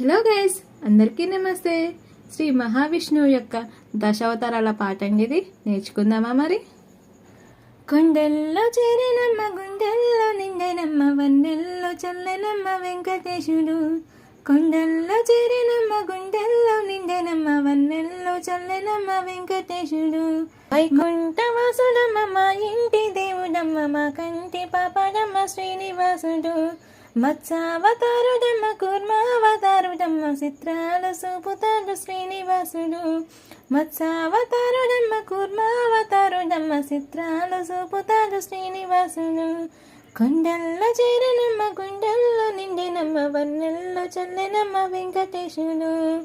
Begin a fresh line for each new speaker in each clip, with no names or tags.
Hello guys అందరికీ నమస్తే. శ్రీ మహావిష్ణువు యొక్క దశావతారాల పాఠం ఇది. నేర్చుకుందామా మరి? కొండల్లో చేరినమ్మ గుండెల్లో నిండెనమ్మ వన్నెల్లో చల్లెనమ్మ వెంకటేశుడు. కొండల్లో చేరినమ్మ గుండెల్లో నిండెనమ్మ వన్నెల్లో చల్లెనమ్మ వెంకటేశుడు. వైకుంఠ వాసుడమ్మ మా ఇంటి దేవుడమ్మ మా కంటి పాపడమ్మ శ్రీనివాసుడు. మత్స్యావతారుడమ్మ కూర్మావతారుడమ్మ చిత్రాలు చూపుతాడు శ్రీనివాసుడు మత్సావతారుడమ్మ కూర్మావతారుడమ్మ చిత్రాలు చూపుతాడు శ్రీనివాసుడు కొండల్లో చేరనమ్మ గుండెల్లో నిండినమ్మ వన్నెల్లో చల్లెనమ్మ వెంకటేశుడు.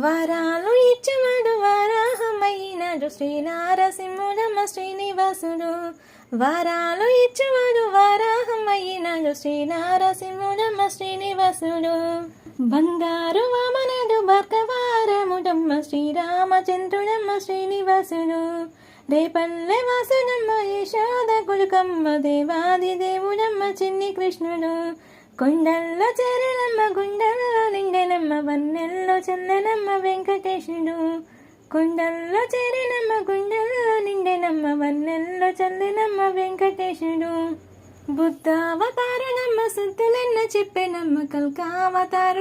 వరాలు ఇచ్చేవాడు వారాహమైనాడు శ్రీనారసింహుడమ్మ శ్రీనివాసుడు. వరాలు ఇచ్చేవాడు శ్రీ నారసింహుడమ్మ శ్రీనివాసుడు. బంగారు వామనుడు భర్గవారముడమ్మ శ్రీరామచంద్రుడమ్మ శ్రీనివాసుడు. రేపల్లె వాసుడమ్మ యశోద కుడుకమ్మ దేవాది దేవుడమ్మ చిన్ని కృష్ణుడు. కొండల్లో చేరనమ్మ గుండెల్లో నిండెనమ్మ వన్నెల్లో చల్లనమ్మ వెంకటేశుడు. కొండల్లో చేరినమ్మ గుండెల్లో నిండెనమ్మ వన్నెల్లో చల్లనమ్మ వెంకటేశుడు. బుద్ధావతారుడమ్మ శుద్ధులెన్న చెప్పెనమ్మ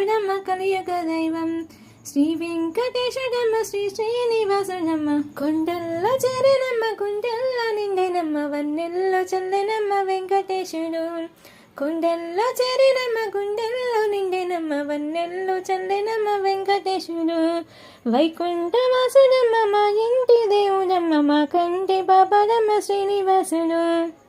నమ్మ కలియుగ దైవం. శ్రీ వెంకటేశుడమ్మ శ్రీ శ్రీనివాసుడమ్మ కొండల్లో చేరినమ్మ గుండెల్లో నిండినమ్మ వన్నెల్లో చల్లెనమ్మ వెంకటేశుడు. కొండల్లో చేరినమ్మ గుండెల్లో నిండినమ్మ వన్నెల్లో చల్లెనమ్మ వెంకటేశుడు. వైకుంఠవాసుడమ్మ మా ఇంటి దేవుడమ్మ మా కంటి బాబడమ్మ శ్రీనివాసుడు.